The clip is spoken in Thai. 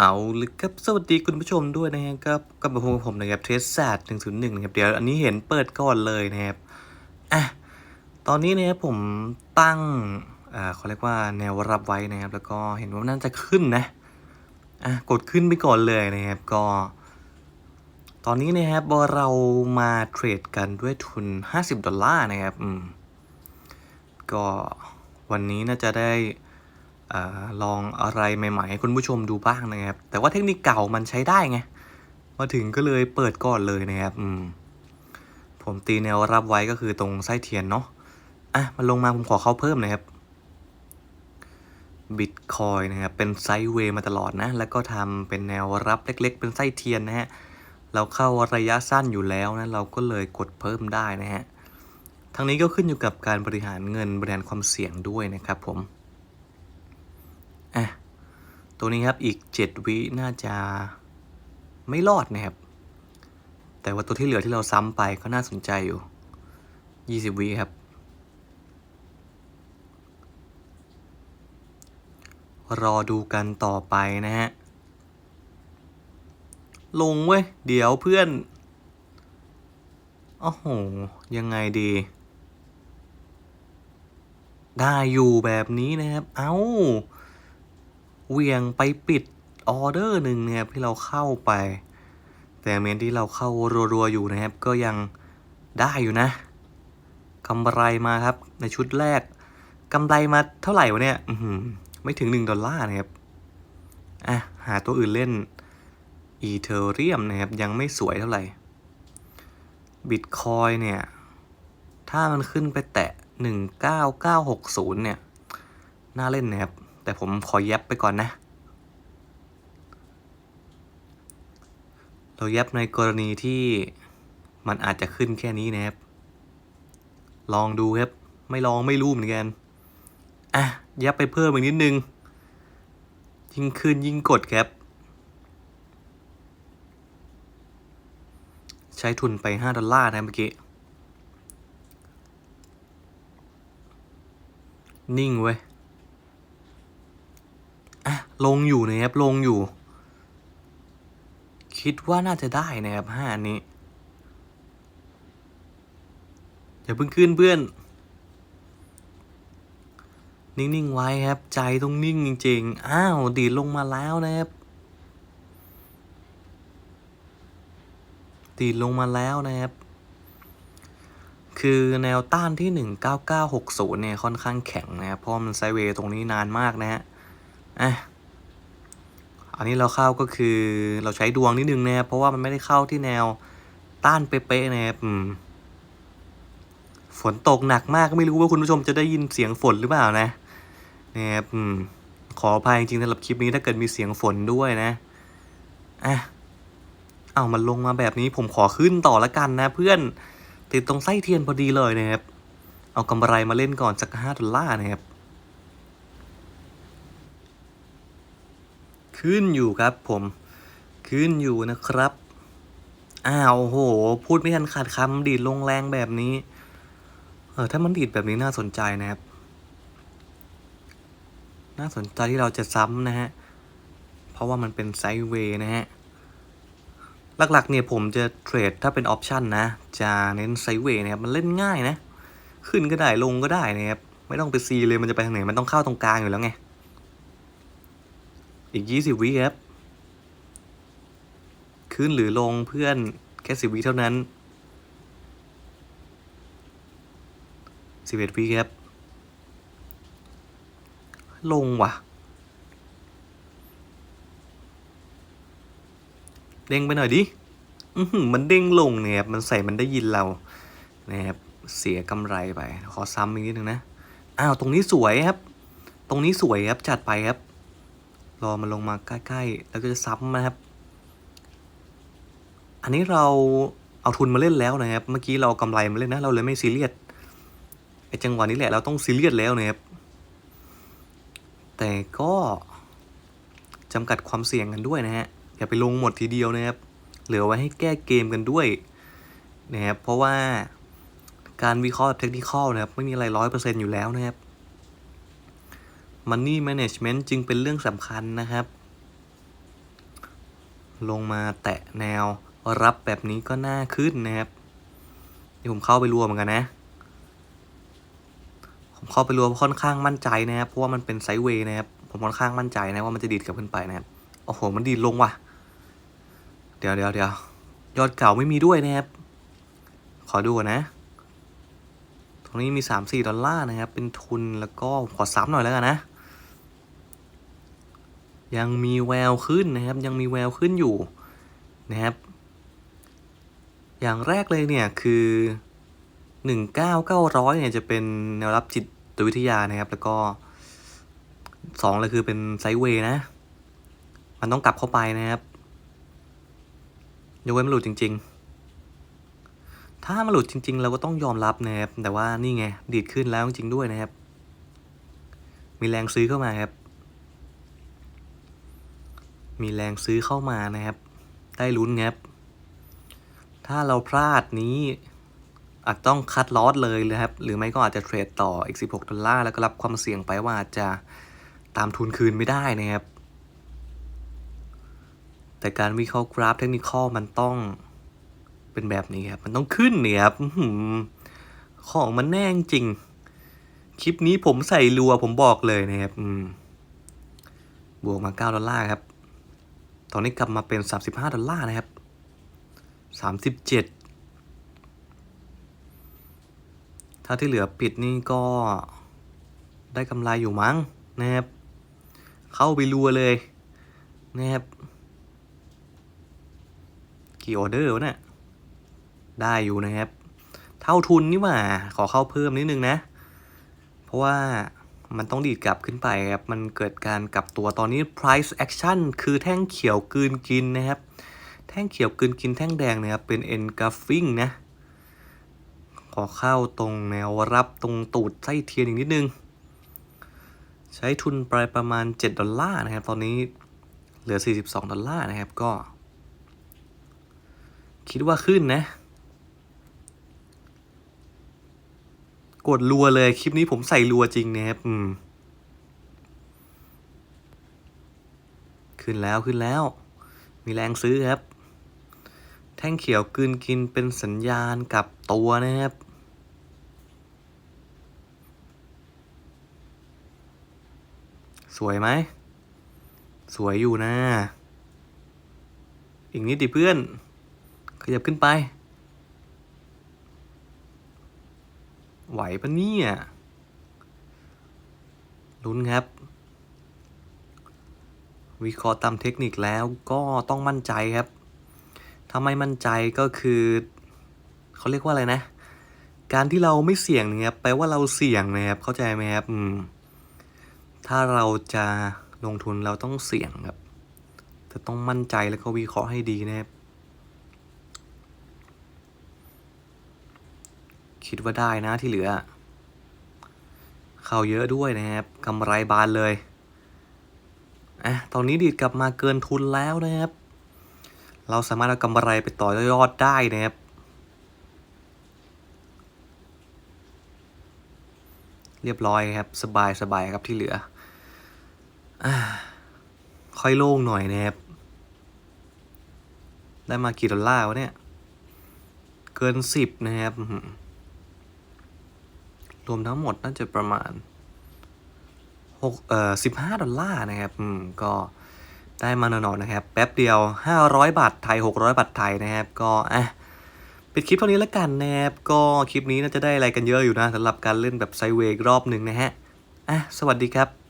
เอาเลยครับสวัสดีคุณผู้ชมด้วยนะฮะกับกับผมผมนะครับเทสแซดหนึ่งศูนย์หนึ่งนะครับเดี๋ยวอันนี้เห็นเปิดก่อนเลยนะครับอะตอนนี้นะครับผมตั้งอ่าเขาเรียกว่าแนวรับไว้นะครับ แล้วก็เห็นว่าน่าจะขึ้นนะอะกดขึ้นไปก่อนเลยนะครับก็ ตอนนี้นะครับเรามาเทรดกันด้วยทุน 50 ดอลลาร์นะครับอืมก็วันนี้น่าจะได้ อลองอะไรใหม่ ๆ ให้คุณผู้ชมดูบ้างนะครับ แต่ว่าเทคนิคเก่ามันใช้ได้ไง มาถึงก็เลยเปิดก่อนเลยนะครับ อืม ผมตีแนวรับไว้ก็คือตรงไส้เทียนเนาะ อะ มันลงมาผมขอเข้าเพิ่มนะครับบิตคอยนะครับ เป็นไซด์เวย์มาตลอดนะ แล้วก็ทำเป็นแนวรับเล็ก ๆ เป็นไส้เทียนนะฮะ เราเข้าระยะสั้นอยู่แล้วนะ เราก็เลยกดเพิ่มได้นะฮะ ทั้งนี้ก็ขึ้นอยู่กับการบริหารเงินบริหารความเสี่ยงด้วยนะครับผม อะ ตัวนี้ครับอีก 7 วิน่าจะไม่รอดนะครับ แต่ว่าตัวที่เหลือที่เราซ้ำไปก็น่าสนใจอยู่ 20 วิครับ รอดูกันต่อไปนะฮะ ลงเว้ย เดี๋ยวเพื่อนโอ้โห ยังไงดี ได้อยู่แบบนี้นะครับ เอา้า เวียงไปปิดออเดอร์หนึ่งนะครับที่เราเข้าไป แต่เมนที่เราเข้ารัวๆอยู่นะครับ ก็ยังได้อยู่นะกำไรมาครับ ในชุดแรกกำไรมาเท่าไหร่วะเนี่ยไม่ถึง 1 ดอลลาร์นะครับอะหาตัวอื่นเล่นอีเทอเรียมนะครับ ยังไม่สวยเท่าไหร่บิตคอยเนี่ย ถ้ามันขึ้นไปแตะ 19960 เนี่ย น่าเล่นนะครับ แต่ผมขอยับไปก่อนนะ เรายับในกรณีที่มันอาจจะขึ้นแค่นี้นะครับ ลองดูครับ ไม่ลองไม่รู้เหมือนกัน อะยับไปเพิ่มอีกนิดนึง ยิ่งขึ้นยิ่งกดครับ ใช้ทุนไป 5 ดอลลาร์นะเมื่อกี้ นิ่งเว้ย ลงอยู่นะครับลงอยู่ คิดว่าน่าจะได้นะครับห้าอันนี้อย่าเพิ่งขึ้นเพื่อน นิ่งๆไว้ครับ ใจต้องนิ่งจริง ๆ อ้าวดีดลงมาแล้วนะครับตีลงมาแล้วนะครับ คือแนวต้านที่ 19960 เนี่ย ค่อนข้างแข็งนะครับเพราะมันไซเวย์ตรงนี้นานมากนะฮะอะ อันนี้เราเข้าก็คือเราใช้ดวงนิดนึงนะครับเพราะว่ามันไม่ได้เข้าที่แนวต้านเป๊ะๆนะครับฝนตกหนักมากก็ไม่รู้ว่าคุณผู้ชมจะได้ยินเสียงฝนหรือเปล่านะนะครับขออภัยจริงๆสำหรับคลิปนี้ถ้าเกิดมีเสียงฝนด้วยนะอะเอามันลงมาแบบนี้ผมขอขึ้นต่อละกันนะ เพื่อนติดตรงไส้เทียนพอดีเลยนะครับ เอากำไรมาเล่นก่อนสักห้าดอลลาร์นะครับ ขึ้นอยู่ครับผมขึ้นอยู่นะครับ อ้าวโห พูดไม่ทันขาดคำดีดลงแรงแบบนี้ เออถ้ามันดีดแบบนี้น่าสนใจนะครับ น่าสนใจที่เราจะซ้ำนะฮะ เพราะว่ามันเป็นไซด์เวย์นะฮะ หลักๆเนี่ยผมจะเทรดถ้าเป็นออปชันนะ จะเน้นไซด์เวย์นะครับ มันเล่นง่ายนะ ขึ้นก็ได้ลงก็ได้นะครับ ไม่ต้องไปซีเลยมันจะไปทางไหน มันต้องเข้าตรงกลางอยู่แล้วไง อีกยี่สิบวิครับ ขึ้นหรือลงเพื่อนแค่สิบวิเท่านั้นสิบเอ็ดวิครับ ลงว่ะ เด้งไปหน่อยดิมันเด้งลงเนี่ยครับ มันใส่มันได้ยินเรา นะครับ เสียกำไรไป ขอซ้ำอีกนิดนึงนะ อ้าว ตรงนี้สวยครับ ตรงนี้สวยครับ จัดไปครับ รอมันลงมาใกล้ๆ แล้วก็จะซ้ำนะครับ อันนี้เราเอาทุนมาเล่นแล้วนะครับ เมื่อกี้เรากำไรมาเล่นนะ เราเลยไม่ซีเรียสไอ้จังหวะนี้แหละเราต้องซีเรียสแล้วนะครับ แต่ก็จำกัดความเสี่ยงกันด้วยนะฮะ อย่าไปลงหมดทีเดียวนะครับ เหลือไว้ให้แก้เกมกันด้วยนะครับ เพราะว่าการวิเคราะห์แบบเทคนิคนะครับ ไม่มีอะไรร้อยเปอร์เซ็นต์อยู่แล้วนะครับ Money Management จึงเป็นเรื่องสำคัญนะครับ ลงมาแตะแนวรับแบบนี้ก็น่าขึ้นนะครับนี่ผมเข้าไปรวมเหมือนกันนะ ผมเข้าไปรวมค่อนข้างมั่นใจนะครับ เพราะว่ามันเป็นไซด์เวย์นะครับ ผมค่อนข้างมั่นใจนะว่ามันจะดีดกลับขึ้นไปนะครับ โอ้โห มันดีดลงว่ะ เดี๋ยวเดี๋ยวเดี๋ยวยอดเก่าไม่มีด้วยนะครับ ขอดูนนะตรงนี้มีสามสี่ดอลลาร์นะครับ เป็นทุนแล้วก็ขอซ้ำหน่อยแล้วกันนะ ยังมีแววขึ้นนะครับ ยังมีแววขึ้นอยู่นะครับ อย่างแรกเลยเนี่ยคือหนึ่งเก้าเก้าร้อยเนี่ยจะเป็นแนวรับจิตวิทยานะครับ แล้วก็สองเลยคือเป็นไซด์เวย์นะ มันต้องกลับเข้าไปนะครับยกเว้นมันหลุดจริง ๆ ถ้ามันหลุดจริง ๆ เราก็ต้องยอมรับนะครับ แต่ว่านี่ไงดีดขึ้นแล้วจริงๆด้วยนะครับ มีแรงซื้อเข้ามาครับ มีแรงซื้อเข้ามานะครับ ได้ลุ้นครับ ถ้าเราพลาดนี้อาจต้องคัดลอสเลยนะครับ หรือไม่ก็อาจจะเทรดต่ออีก 16 ดอลลาร์ แล้วก็รับความเสี่ยงไปว่าอาจจะตามทุนคืนไม่ได้นะครับ แต่การวิเคราะห์กราฟเทคนิคอลมันต้องเป็นแบบนี้ครับ มันต้องขึ้นเนี่ยครับหือของมันแน่จริง คลิปนี้ผมใส่รัวผมบอกเลยนะครับอืมบวกมา 9 ดอลลาร์ครับ อนนี้กลับมาเป็น 35 ดอลลาร์นะครับ 37 ถ้าที่เหลือปิดนี่ก็ได้กำไรอยู่มั้งนะครับ เข้าไปรัวเลยนะครับ กี่ออเดอร์วะเนี่ยได้อยู่นะครับ เท่าทุนนี่หว่า ขอเข้าเพิ่มนิดนึงนะ เพราะว่า มันต้องดีดกลับขึ้นไปครับ มันเกิดการกลับตัวตอนนี้ price action คือแท่งเขียวกลืนกินนะครับ แท่งเขียวกลืนกินแท่งแดงนะครับ เป็น engulfing นะ ขอเข้าตรงแนวรับตรงตูดไส้เทียนอีกนิดนึง ใช้ทุนไปประมาณ 7 ดอลลาร์นะครับ ตอนนี้เหลือ 42 ดอลลาร์นะครับก็ คิดว่าขึ้นนะ กดรัวเลยคลิปนี้ผมใส่รัวจริงนะครับอืมขึ้นแล้วขึ้นแล้ว มีแรงซื้อครับ แท่งเขียวกลืนกินเป็นสัญญาณกับตัวนะครับสวยไหม สวยอยู่นะ อีกนิดดิเพื่อน ขยับขึ้นไป ไหวปะเนี่ยลุ้นครับ วิเคราะห์ตามเทคนิคแล้วก็ต้องมั่นใจครับถ้าไม่มั่นใจก็คือ เขาเรียกว่าอะไรนะ การที่เราไม่เสี่ยงเนี่ยแปลว่าเราเสี่ยงนะครับ เข้าใจไหมครับอืมถ้าเราจะลงทุนเราต้องเสี่ยงครับจะต้องมั่นใจแล้วก็วิเคราะห์ให้ดีนะครับ คิดว่าได้นะที่เหลือ เข้าเยอะด้วยนะครับกำไรบานเลยอะตอนนี้ดีดกลับมาเกินทุนแล้วนะครับ เราสามารถเอากำไรไปต่อยอดได้นะครับเรียบร้อยครับ สบายสบายครับที่เหลืออค่อยโล่งหน่อยนะครับ ได้มากี่ดอลลาร์วะเนี่ย เกินสิบนะครับ รวมทั้งหมดน่าจะประมาณหกเอ่อสิบห้าดอลลาร์นะครับ อืม ก็ได้มาหน่อยๆนะครับ แป๊บเดียวห้าร้อยบาทไทยหกร้อยบาทไทยนะครับ ก็อะปิดคลิปเท่านี้แล้วกันนะครับ ก็คลิปนี้น่าจะได้อะไรกันเยอะอยู่นะสำหรับการเล่นแบบไซเวกรอบหนึ่งนะฮะอะสวัสดีครับ